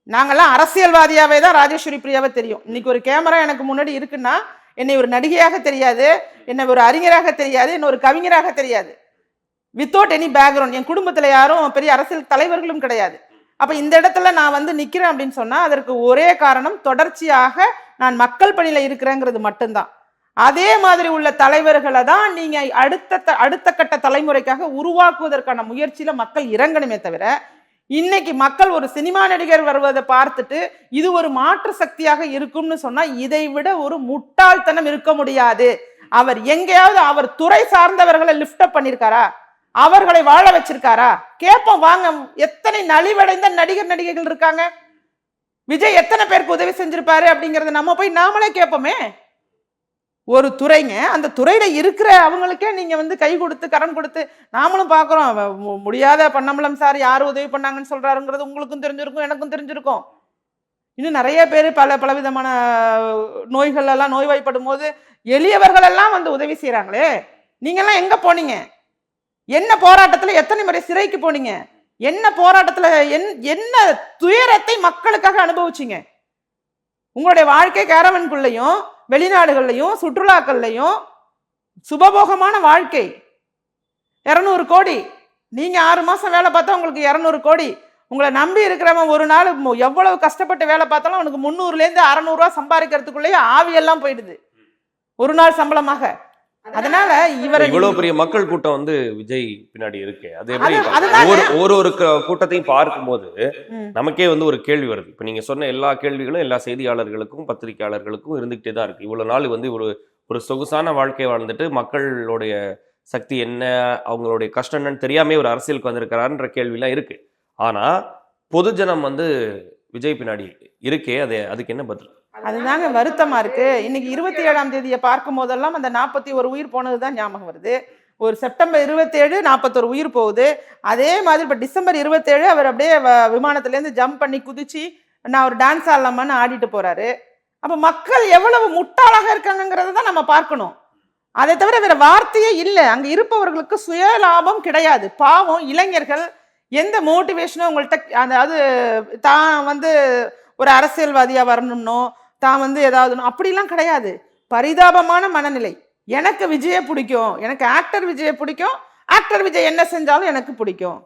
நாங்கள்லாம் அரசியல்வாதியாகவே தான் ராஜேஸ்வரி பிரியாவை தெரியும். இன்னைக்கு ஒரு கேமரா எனக்கு முன்னாடி இருக்குன்னா என்னை ஒரு நடிகையாக தெரியாது என்னை ஒரு அறிஞராக தெரியாது என்ன ஒரு கவிஞராக தெரியாது. வித்தவுட் எனி பேக்ரவுண்ட் என் குடும்பத்தில் யாரும் பெரிய அரசியல் தலைவர்களும் கிடையாது. அப்போ இந்த இடத்துல நான் வந்து நிற்கிறேன் அப்படின்னு சொன்னால் அதற்கு ஒரே காரணம் தொடர்ச்சியாக நான் மக்கள் பணியில் இருக்கிறேங்கிறது மட்டும்தான். அதே மாதிரி உள்ள தலைவர்களை தான் நீங்கள் அடுத்த த- அடுத்த கட்ட தலைமுறைக்காக உருவாக்குவதற்கான முயற்சியில் மக்கள் இறங்கணுமே தவிர இன்னைக்கு மக்கள் ஒரு சினிமா நடிகர் வருவதை பார்த்துட்டு இது ஒரு மாற்று சக்தியாக இருக்கும்னு சொன்னா இதை விட ஒரு முட்டாள்தனம் இருக்க முடியாது. அவர் எங்கேயாவது அவர் துறை சார்ந்தவர்களை லிப்ட் அப் பண்ணிருக்காரா? அவர்களை வாழ வச்சிருக்காரா? கேட்போம் வாங்க. எத்தனை நலிவடைந்த நடிகர் நடிகைகள் இருக்காங்க? விஜய் எத்தனை பேருக்கு உதவி செஞ்சிருப்பாரு அப்படிங்கறத நம்ம போய் நாமளே கேட்போமே. ஒரு துறைங்க. அந்த துறையில இருக்கிற அவங்களுக்கே நீங்க வந்து கை கொடுத்து கரம் கொடுத்து நாமளும் பாக்குறோம். முடியாத பண்ணம்பலம் சார் யார் உதவி பண்ணாங்கன்னு சொல்றாருங்கிறது உங்களுக்கும் தெரிஞ்சிருக்கும் எனக்கும் தெரிஞ்சிருக்கும். இன்னும் நிறைய பேர் பல பலவிதமான நோய்கள் எல்லாம் நோய்வாய்ப்படும் போது எளியவர்கள் எல்லாம் வந்து உதவி செய்கிறாங்களே நீங்க எங்கே எங்க போனீங்க? என்ன போராட்டத்துல எத்தனை முறை சிறைக்கு போனீங்க? என்ன போராட்டத்துல என் என்ன துயரத்தை மக்களுக்காக அனுபவிச்சீங்க? உங்களுடைய வாழ்க்கை கேரவனுக்குள்ளேயும் வெளிநாடுகள்லையும் சுற்றுலாக்கள்லையும் சுபபோகமான வாழ்க்கை. இரநூறு கோடி. நீங்கள் ஆறு மாதம் வேலை பார்த்தா உங்களுக்கு இரநூறு கோடி. உங்களை நம்பி இருக்கிறவன் ஒரு நாள் எவ்வளவு கஷ்டப்பட்டு வேலை பார்த்தாலும் அவனுக்கு முந்நூறுலேருந்து அறநூறுவா சம்பாதிக்கிறதுக்குள்ளேயே ஆவியெல்லாம் போயிடுது. ஒரு நாள் சம்பளமாக. அதனால இவரை இவ்வளவு பெரிய மக்கள் கூட்டம் வந்து விஜய் பின்னாடி இருக்கு அது எப்படி. ஒரு ஒரு கூட்டத்தையும் பார்க்கும்போது. நமக்கே வந்து ஒரு கேள்வி வருது இப்ப நீங்க சொன்ன எல்லா கேள்விகளும் எல்லா செய்தியாளர்களுக்கும் பத்திரிகையாளர்களுக்கும் இருந்துகிட்டே தான் இருக்கு இவ்வளவு நாள் வந்து ஒரு ஒரு சொகுசான வாழ்க்கை வாழ்ந்துட்டு மக்களுடைய சக்தி என்ன அவங்களுடைய கஷ்டம் என்னன்னு தெரியாம ஒரு அரசியலுக்கு வந்திருக்கிறாருன்ற கேள்விலாம் இருக்கு ஆனா பொதுஜனம் வந்து விஜய் பின்னாடி இருக்கே அது அதுக்கு என்ன பதில்? அதுதாங்க வருத்தமா இருக்கு. இன்னைக்கு இருபத்தி ஏழாம் தேதியை பார்க்கும் போதெல்லாம் அந்த நாற்பத்தி ஒரு உயிர் போனதுதான் ஞாபகம் வருது. ஒரு செப்டம்பர் இருபத்தேழு நாற்பத்தொரு உயிர் போகுது. அதே மாதிரி இப்போ டிசம்பர் இருபத்தேழு அவர் அப்படியே வ- விமானத்துலேருந்து ஜம்ப் பண்ணி குதிச்சு நான் ஒரு டான்ஸ் ஆடலாமான்னு ஆடிட்டு போறாரு. அப்போ மக்கள் எவ்வளவு முட்டாளாக இருக்காங்கங்கிறத தான் நம்ம பார்க்கணும். அதை தவிர வேற வார்த்தையே இல்லை. அங்கே இருப்பவர்களுக்கு சுய லாபம் கிடையாது. பாவம் இளைஞர்கள் எந்த மோட்டிவேஷனும் உங்கள்கிட்ட அதாவது தான் வந்து ஒரு அரசியல்வாதியாக வரணும்னோ தான் வந்து ஏதாவது அப்படிலாம் கிடையாது. பரிதாபமான மனநிலை. எனக்கு விஜயை பிடிக்கும். எனக்கு ஆக்டர் விஜயை பிடிக்கும். ஆக்டர் விஜய் என்ன செஞ்சாலும் எனக்கு பிடிக்கும்.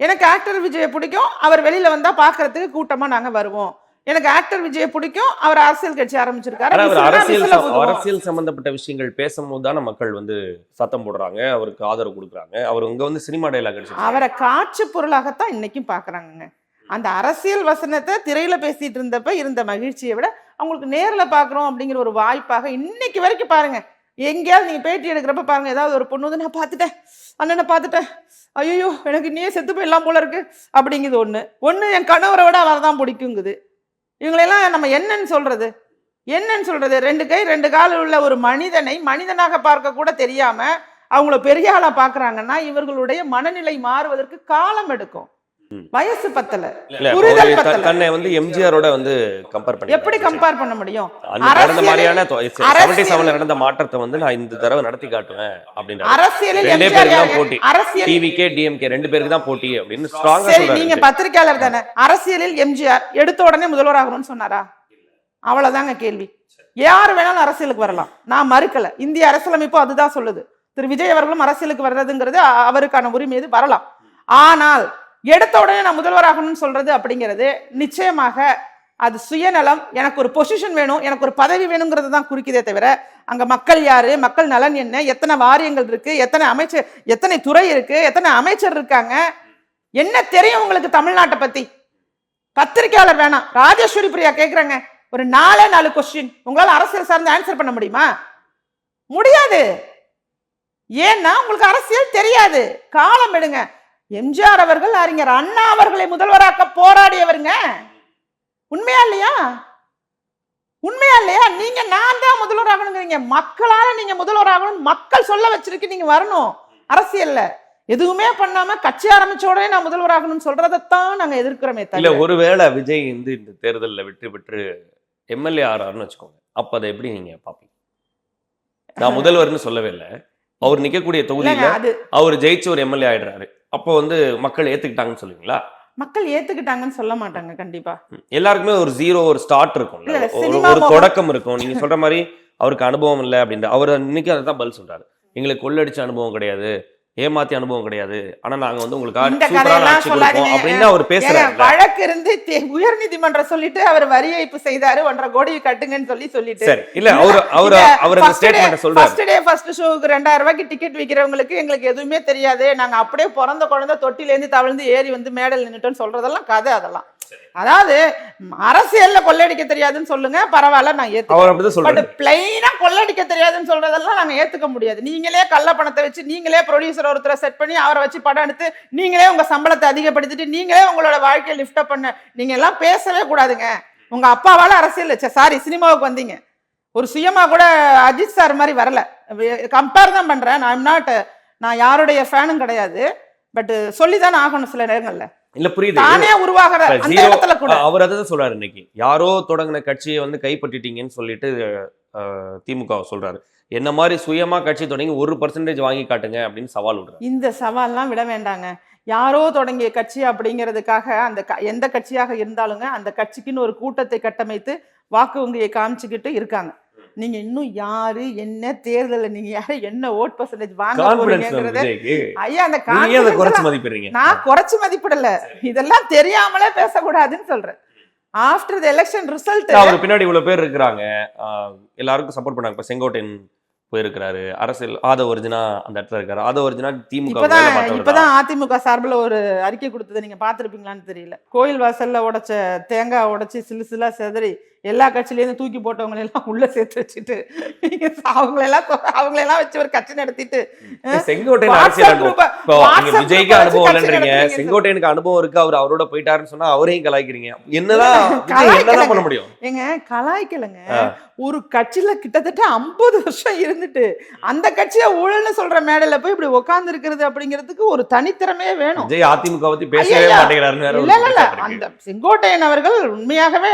எனக்கு ஆக்டர் விஜயை பிடிக்கும். அவர் வெளியில் வந்தால் பார்க்கறதுக்கு கூட்டமாக நாங்கள் வருவோம். எனக்கு ஆக்டர் விஜயை பிடிக்கும். அவர் அரசியல் கட்சி ஆரம்பிச்சிருக்காரு. அரசியல். அரசியல் சம்பந்தப்பட்ட விஷயங்கள் பேசும்போது தானே மக்கள் வந்து சத்தம் போடுறாங்க. அவருக்கு ஆதரவு கொடுக்குறாங்க. அவர் இங்க வந்து சினிமா டைலாக் அடிச்சு அவரை காட்சி பொருளாகத்தான் இன்னைக்கும் பாக்குறாங்கங்க அந்த அரசியல் வசனத்தை திரையில பேசிட்டு இருந்தப்ப இருந்த மகிழ்ச்சியை விட அவங்களுக்கு நேர்ல பாக்குறோம் அப்படிங்கிற ஒரு வாய்ப்பாக இன்னைக்கு வரைக்கும் பாருங்க. எங்கேயாவது நீங்க பேட்டி எடுக்கிறப்ப பாருங்க ஏதாவது ஒரு பொண்ணு வந்து நான் பார்த்துட்டேன். அண்ணனை பார்த்துட்டேன். ஐயோ எனக்கு இன்னையே செத்து போயிடலாம் போல இருக்கு. அப்படிங்குது ஒண்ணு. ஒண்ணு என் கணவரை விட அவரை தான் பிடிக்குங்குது. இவங்களெல்லாம் நம்ம என்னன்னு சொல்கிறது என்னன்னு சொல்கிறது ரெண்டு கை ரெண்டு கால் உள்ள ஒரு மனிதனை மனிதனாக பார்க்க கூட அவங்கள பெரிய ஆளா பார்க்குறாங்கன்னா இவர்களுடைய மனநிலை மாறுவதற்கு காலம் எடுக்கும். வயசு பத்தல. புரிதல். தன்னை வந்து எம்ஜிஆரோட வந்து கம்பேர் பண்ணி எப்படி கம்பேர் பண்ண முடியும்? நடந்த மாதிரியான செவன்டி செவன்ல நடந்த மாற்றத்தை வந்து நான் இந்த தடவை நடத்தி காட்டுவேன் அப்படின்ற அரசியலில் ரெண்டே பேருக்கு தான்? போட்டி. அரசியல் டிவிகே டிஎம்கே ரெண்டு பேருக்கு தான் போட்டி அப்படின்னு ஸ்ட்ராங்கா சரி நீங்க பத்திரிக்கையாளர் தானே. அரசியலில் எம்ஜிஆர் எடுத்த உடனே முதல்வர் ஆகணும்னு சொன்னாரா? அவ்வளவுதாங்க கேள்வி. யார் வேணாலும் அரசியலுக்கு வரலாம். நான் மறுக்கல. இந்திய அரசியலமைப்பு அதுதான் சொல்லுது. திரு. விஜய் அவர்களும் அரசியலுக்கு வர்றதுங்கிறது அவருக்கான உரிமை இது வரலாம். ஆனால் எடுத்த உடனே நான் முதல்வராகணும்னு சொல்றது அப்படிங்கிறது நிச்சயமாக அது சுயநலம் எனக்கு ஒரு பொசிஷன் வேணும் எனக்கு ஒரு பதவி வேணுங்கிறது தான் குறிக்குதே தவிர அங்கே மக்கள் யார் மக்கள் நலன் என்ன எத்தனை வாரியங்கள் இருக்குது எத்தனை அமைச்சர் எத்தனை துறை இருக்குது எத்தனை அமைச்சர் இருக்காங்க என்ன தெரியும் உங்களுக்கு தமிழ்நாட்டை பற்றி பத்திரிக்கையாளர் வேணாம். ராஜேஸ்வரி பிரியா கேட்குறாங்க ஒரு நாலே நாலு கொஸ்டின் உங்களால் அரசியல் சார்ந்து ஆன்சர் பண்ண முடியுமா? முடியாது. ஏன்னா உங்களுக்கு அரசியல் தெரியாது. காலம் எடுங்க. எம்ஜிஆர் அவர்கள் அறிஞர் அண்ணா அவர்களை முதல்வராக்க போராடியவருங்க. உண்மையா இல்லையா? உண்மையா இல்லையா? நீங்க நான் தான் முதல்வர் ஆகணுங்கிறீங்க மக்களால நீங்க முதல்வர் ஆகணும் மக்கள் சொல்ல வச்சிருக்கு நீங்க வரணும். அரசியல்ல. எதுவுமே பண்ணாம கட்சி ஆரம்பிச்ச உடனே நான் முதல்வர் ஆகணும்னு சொல்றதைத்தான் நாங்க எதிர்க்கிறோமே இல்ல ஒருவேளை விஜய் வந்து இந்த தேர்தல்ல வெற்றி பெற்று எம்எல்ஏ ஆறாருன்னு வச்சுக்கோங்க. அப்ப அதை எப்படி நீங்க பாப்பீங்க நான் முதல்வர்னு சொல்லவே இல்லை. அவர் நிக்கக்கூடிய தொகுதியில அவர் ஜெயிச்சு ஒரு எம்எல்ஏ ஆயிடுறாரு. அப்போ வந்து மக்கள் ஏத்துக்கிட்டாங்கன்னு சொல்லுவீங்களா? மக்கள் ஏத்துக்கிட்டாங்கன்னு சொல்ல மாட்டாங்க கண்டிப்பா. எல்லாருக்குமே ஒரு ஜீரோ ஒரு ஸ்டார்ட் இருக்கும்ல இல்ல, ஒரு. தொடக்கம் இருக்கும். நீங்க சொல்ற மாதிரி அவருக்கு அனுபவம் இல்லை அப்படின்ற அவர் இன்னைக்கு அதை தான் பதில் சொல்றாரு. எங்களுக்கு கொள்ளடிச்ச அனுபவம் கிடையாது. ஏமாத்தி அனுபவம் கிடையாது. ஆனா நாங்க வந்து உங்களுக்கு. அப்படின்னு அவர் பேசுறாரு. வழக்கு இருந்து உயர் நீதிமன்றம் சொல்லிட்டு அவர் வரி ஏய்ப்பு செய்தாரு. ஒன்றரை கோடி கட்டுங்கன்னு சொல்லி சொல்லிட்டு. சரி இல்ல அவர் அவர் அவர் அந்த ஸ்டேட்மெண்ட் சொல்றாரு. ஃபர்ஸ்ட் டே ஃபர்ஸ்ட் ஷோக்கு ரெண்டாயிரம் ரூபாய்க்கு டிக்கெட் விக்கிறவங்களுக்கு எங்களுக்கு எதுவுமே தெரியாது. நாங்க அப்படியே பிறந்த குழந்தை தொட்டில இருந்து தவிழ்ந்து ஏறி வந்து மேடல் நின்னுட்டோம்னு சொல்றதெல்லாம் கதை அதெல்லாம். அதாவது அரசியல்ல கொள்ளையடிக்க தெரியாதுன்னு சொல்லுங்க பரவாயில்ல நான் ஏத்துக்கிறேன். பட் பிளைனா கொள்ளடிக்க தெரியாதுன்னு சொல்றதெல்லாம் நாங்க ஏத்துக்க முடியாது. நீங்களே கள்ள பணத்தை வச்சு நீங்களே ப்ரொடியூசர் ஒருத்தரை செட் பண்ணி அவரை வச்சு படம் எடுத்து நீங்களே உங்க சம்பளத்தை அதிகப்படுத்திட்டு நீங்களே உங்களோட வாழ்க்கையை லிஃப்ட் பண்ண நீங்க எல்லாம் பேசவே கூடாதுங்க. உங்க அப்பாவால அரசியல் சாரி சினிமாவுக்கு வந்தீங்க. ஒரு சுயமா கூட அஜித் சார் மாதிரி வரல. கம்பேர் தான் பண்றேன். நான் நாட் நான் யாருடைய ஃபேனும் கிடையாது. பட் சொல்லிதானே ஆகணும் சில நேரங்கள்ல. இல்ல புரியுது. தானே உருவாகிற அந்த இடத்துல கூட. அவர் அதான் சொல்றாரு இன்னைக்கு. யாரோ தொடங்கின கட்சியை வந்து கைப்பற்றிட்டீங்கன்னு சொல்லிட்டு திமுக சொல்றாரு. என்ன மாதிரி சுயமா கட்சி தொடங்கி ஒரு பர்சன்டேஜ் வாங்கி காட்டுங்க அப்படின்னு சவால் விடுறாரு. இந்த சவால்லாம் விட வேண்டாங்க. யாரோ தொடங்கிய கட்சி அப்படிங்கிறதுக்காக அந்த எந்த கட்சியாக இருந்தாலுங்க அந்த கட்சிக்குன்னு ஒரு கூட்டத்தை கட்டமைத்து வாக்கு வங்கியை காமிச்சுக்கிட்டு இருக்காங்க. நீங்க இன்னும் யாரு என்ன தேர்தல்ல நீங்க யாரு என்ன ஓட் பர்சன்டேஜ் வாங்க விஜய்க்கு. ஐயா அந்த confidence குறைச்சு மதிப்பிடுறீங்க? நான் குறைச்சு மதிப்பிடல. இதெல்லாம் தெரியாமலே பேசக்கூடாதுன்னு சொல்றேன். ஆஃப்டர் த எலெக்ஷன் ரிசல்ட் அவர் பின்னாடி இவ்வளவு பேர் இருக்கிறாங்க? எல்லாருக்கும் சப்போர்ட் பண்ணாங்க. இப்ப செங்கோட்டையன் போயிருக்கிறாரு. அரசியல் ஆத ஒரிஜினா அந்த இடத்துல இருக்காரு. ஆத ஒரிஜினா திமுக இப்பதான். இப்பதான் அதிமுக சார்பில் ஒரு அறிக்கை கொடுத்ததை நீங்க பார்த்திருப்பீங்களான்னு தெரியல. கோயில் வாசல்ல உடைச்ச தேங்காய் உடைச்சு சிலு சிலா செதறி எல்லா கட்சியிலேருந்து தூக்கி போட்டவங்களை எல்லாம் உள்ள சேர்த்து வச்சுட்டு அவங்களெல்லாம் அவங்களெல்லாம் வச்சு ஒரு கட்சி நடத்திட்டு செங்கோட்டையன் விஜய்க்கு அனுபவம் இல்லைன்றீங்க. செங்கோட்டையனுக்கு அனுபவம் இருக்கு அவர் அவரோட போயிட்டாருன்னு சொன்னா அவரையும் கலாய்க்கிறீங்க என்னதான். என்னதான் பண்ண முடியும் ஏங்க கலாய்க்கலைங்க. ஒரு கட்சியில கிட்டத்தட்ட ஐம்பது வருஷம் இருந்துட்டு அந்த கட்சியை ஊழல்னு சொல்ற மேடையில போய் இப்படி உட்கார்ந்து இருக்கிறது அப்படிங்கிறதுக்கு ஒரு தனித்திறமையே வேணும் விஜய் அதிமுக பத்தி பேசவே இல்ல இல்ல அந்த இருக்கு. செங்கோட்டையன் அவர்கள் உண்மையாகவே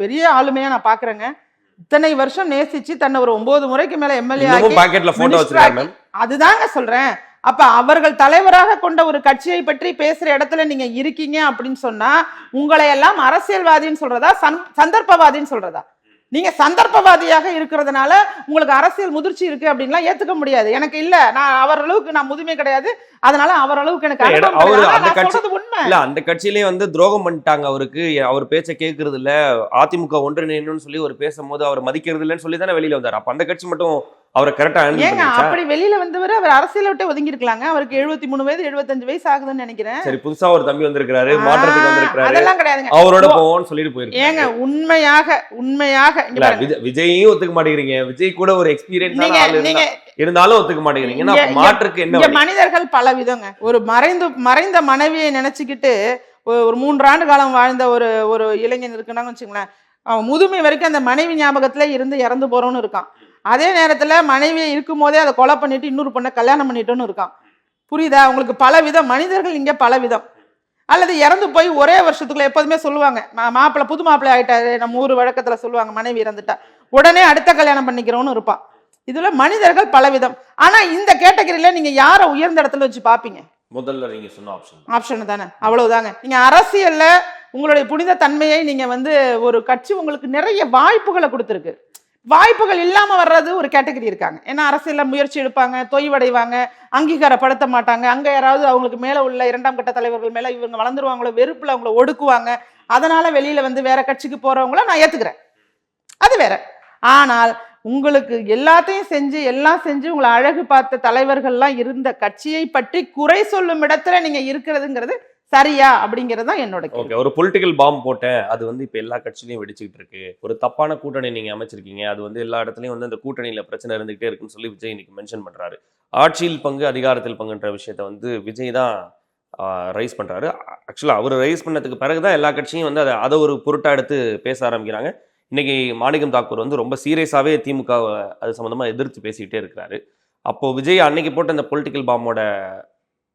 பெரிய ஆளுமையா நான் பாக்குறேங்க. இத்தனை வருஷம் நேசிச்சு தன்னை ஒரு ஒன்பது முறைக்கு மேல எம்எல்ஏ மேம். அதுதாங்க சொல்றேன். அப்ப அவர்கள் தலைவராக கொண்ட ஒரு கட்சியை பற்றி பேசுற இடத்துல நீங்க இருக்கீங்க அப்படின்னு சொன்னா உங்களை எல்லாம் அரசியல்வாதின்னு சொல்றதா சந்- சந்தர்ப்பவாதின்னு சொல்றதா? நீங்க சந்தர்ப்பவாதியாக இருக்கிறதுனால உங்களுக்கு அரசியல் முதிர்ச்சி இருக்கு அப்படின்லாம் ஏத்துக்க முடியாது. எனக்கு இல்ல. நான் அவர் அளவுக்கு நான் முதுமை கிடையாது. அதனால அவர் அளவுக்கு எனக்கு. அந்த உண்மை. இல்ல அந்த கட்சியிலேயே வந்து துரோகம் பண்ணிட்டாங்க அவருக்கு. அவர் பேச்ச கேட்கறது இல்ல அதிமுக ஒன்றிணைன்னு சொல்லி அவர் பேசும்போது அவர் மதிக்கிறது இல்லைன்னு சொல்லி தானே வெளியில வந்தார். அப்ப அந்த கட்சி மட்டும் அவரை கரெக்டா ஹேண்டில் ஏங்க அப்படி வெளியில வந்தவர் அவர் அரசியலை விட்டு ஒதுங்கி இருக்கலாங்க அவருக்கு எழுபத்தி மூணு வயது எழுபத்தஞ்சு வயசு ஆகுதுன்னு நினைக்கிறேன். சரி புதுசா ஒரு தம்பி வந்திருக்காரு மாற்றத்துக்கு ஆ, வந்திருக்காரு அதெல்லாம் கிடையாதுங்க. அவரோட போவோம்னு சொல்லிட்டு போயிருக்காரு ஏங்க உண்மையாக உண்மையாக இல்ல விஜயையும் ஒத்துக்க மாட்டேங்கிறீங்க. விஜய் கூட ஒரு எக்ஸ்பீரியன்ஸ் நீங்க இருந்தாலும் ஒத்துக்க அப்ப மாற்றுக்கு என்ன? மனிதர்கள் பல விதங்க. ஒரு மறைந்து மறைந்த மனைவியை நினைச்சுக்கிட்டு ஒரு மூன்றாண்டு காலம் வாழ்ந்த ஒரு ஒரு இளைஞன் இருக்குன்னாங்க வச்சுங்களேன் அவன் முதுமை வரைக்கும் அந்த மனைவி ஞாபகத்துல இருந்து இறந்து போறோம்னு இருக்கான். அதே நேரத்துல மனைவியை இருக்கும் போதே அதை கொலை பண்ணிட்டு இன்னொரு பொண்ணை கல்யாணம் பண்ணிட்டோன்னு இருக்கான். புரியுதா? உங்களுக்கு பல விதம் மனிதர்கள் இங்க பல விதம் அல்லது இறந்து போய் ஒரே வருஷத்துக்குள்ள எப்போதுமே சொல்லுவாங்க மா- மாப்பிள்ளை புது மாப்பிள்ளை ஆயிட்டாரு. நம்ம ஊர் வழக்கத்துல சொல்லுவாங்க மனைவி இறந்துட்டா. உடனே அடுத்த கல்யாணம் பண்ணிக்கிறோன்னு இருப்பான் இதுல மனிதர்கள் பலவிதம். ஆனா இந்த கேட்டகரியில நீங்க யாரை உயர்ந்த இடத்துல வச்சு பாப்பீங்க? முதல்ல நீங்க சொன்ன ஆப்ஷன் ஆப்ஷன் தானே? அவ்வளவுதாங்க. நீங்க அரசியல்ல உங்களுடைய புனித தன்மையை நீங்க வந்து ஒரு கட்சி உங்களுக்கு நிறைய வாய்ப்புகளை கொடுத்துருக்கு. வாய்ப்புகள் இல்லாமல் வர்றது ஒரு கேட்டகரி இருக்காங்க. ஏன்னா அரசியலில் முயற்சி எடுப்பாங்க தொய்வடைவாங்க அங்கீகாரப்படுத்த மாட்டாங்க அங்கே யாராவது அவங்களுக்கு மேலே உள்ள இரண்டாம் கட்ட தலைவர்கள் மேலே இவங்க வளர்ந்துருவாங்களோ வெறுப்பில் அவங்கள ஒடுக்குவாங்க. அதனால வெளியில் வந்து வேற கட்சிக்கு போகிறவங்கள நான் ஏற்றுக்கிறேன் அது வேற. ஆனால் உங்களுக்கு எல்லாத்தையும் செஞ்சு எல்லாம் செஞ்சு உங்களை அழகு பார்த்த தலைவர்கள்லாம் இருந்த கட்சியை பற்றி குறை சொல்லும் இடத்துல நீங்கள் இருக்கிறதுங்கிறது சரியா அப்படிங்கிறது தான் என்னோட ஓகே ஒரு பொலிட்டிக்கல் பாம் போட்டேன். அது வந்து இப்போ எல்லா கட்சியிலையும் வெடிச்சுக்கிட்டு இருக்கு. ஒரு தப்பான கூட்டணி நீங்க அமைச்சிருக்கீங்க. அது வந்து எல்லா இடத்துலையும் வந்து அந்த கூட்டணியில பிரச்சனை இருந்துகிட்டே இருக்குன்னு சொல்லி விஜய் இன்னைக்கு மென்ஷன் பண்றாரு. ஆட்சியில் பங்கு அதிகாரத்தில் பங்குன்ற விஷயத்த வந்து விஜய் தான் ரைஸ் பண்றாரு. ஆக்சுவலா அவர் ரைஸ் பண்ணதுக்கு பிறகு தான் எல்லா கட்சியும் வந்து அதை அதை ஒரு பொருட்டாக எடுத்து பேச ஆரம்பிக்கிறாங்க. இன்னைக்கு மாணிக்கம் தாக்கூர் வந்து ரொம்ப சீரியஸாகவே திமுக அது சம்மந்தமாக எதிர்த்து பேசிக்கிட்டே இருக்கிறாரு. அப்போ விஜய் அன்னைக்கு போட்ட அந்த பொலிட்டிக்கல் பாம்போட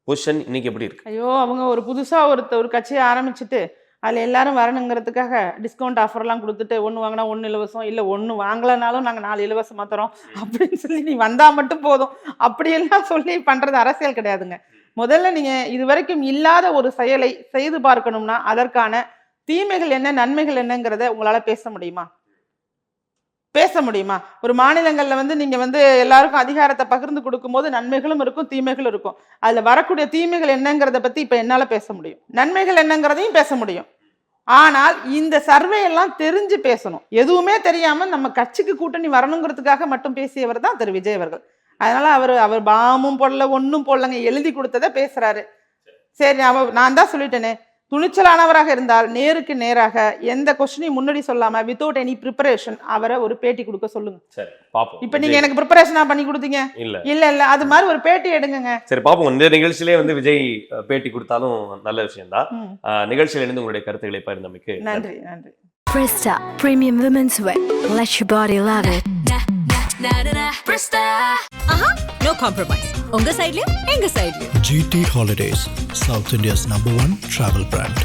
பொசிஷன் இன்னைக்கு எப்படி இருக்கு? ஐயோ அவங்க ஒரு புதுசாக ஒருத்த ஒரு கட்சியை ஆரம்பிச்சுட்டு அதில் எல்லாரும் வரணுங்கிறதுக்காக டிஸ்கவுண்ட் ஆஃபர்லாம் கொடுத்துட்டு ஒன்று வாங்கினா ஒன்று இலவசம் இல்லை ஒன்று வாங்கலைனாலும் நாங்கள் நாலு இலவசமாக தரோம் அப்படின்னு சொல்லி நீ வந்தால் மட்டும் போதும். அப்படியெல்லாம் சொல்லி பண்ணுறது அரசியல் கிடையாதுங்க. முதல்ல நீங்கள் இது வரைக்கும் இல்லாத ஒரு செயலை செய்து பார்க்கணும்னா அதற்கான தீமைகள் என்ன நன்மைகள் என்னங்கிறத உங்களால் பேச முடியுமா? பேச முடியுமா? ஒரு மாநிலங்களில் வந்து நீங்கள் வந்து எல்லாருக்கும் அதிகாரத்தை பகிர்ந்து கொடுக்கும்போது நன்மைகளும் இருக்கும் தீமைகளும் இருக்கும். அதில் வரக்கூடிய தீமைகள் என்னங்கிறத பற்றி இப்போ என்னால் பேச முடியும். நன்மைகள் என்னங்கிறதையும் பேச முடியும். ஆனால் இந்த சர்வே எல்லாம் தெரிஞ்சு பேசணும். எதுவுமே தெரியாமல் நம்ம கட்சிக்கு கூட்டணி வரணுங்கிறதுக்காக மட்டும் பேசியவர் தான் திரு. விஜய் அவர்கள். அதனால் அவர் அவர் பாமும் போடல ஒன்றும் போடலங்க எழுதி கொடுத்ததை பேசுகிறாரு சரி அவ நான் தான் சொல்லிட்டேனே. துணிச்சலானவராக இருந்தால் நேருக்கு நேராக எந்த கொஸ்டினையும் முன்னாடி சொல்லாம வித்தவுட் எனி ப்ரிப்பரேஷன் அவரை ஒரு பேட்டி கொடுக்க சொல்லுங்க. இப்ப நீங்க. எனக்கு ப்ரிப்பரேஷனா பண்ணி கொடுத்தீங்க? இல்ல. இல்ல இல்ல. அது மாதிரி ஒரு பேட்டி எடுங்கங்க. சரி பார்ப்போம் இந்த நிகழ்ச்சியிலே வந்து விஜய் பேட்டி கொடுத்தாலும் நல்ல விஷயம்தான். ம். அஹ், நிகழ்ச்சியில இருந்து உங்களுடைய கருத்துக்களை பகிர்ந்தமைக்கு நன்றி. நன்றி Presta Premium Women's Wear. Let your body love it. ஆஹா நோ காம்ப்ரமைஸ் உங்க சைடுலயும் எங்க சைடுலயும் GT Holidays, South India's number one travel brand.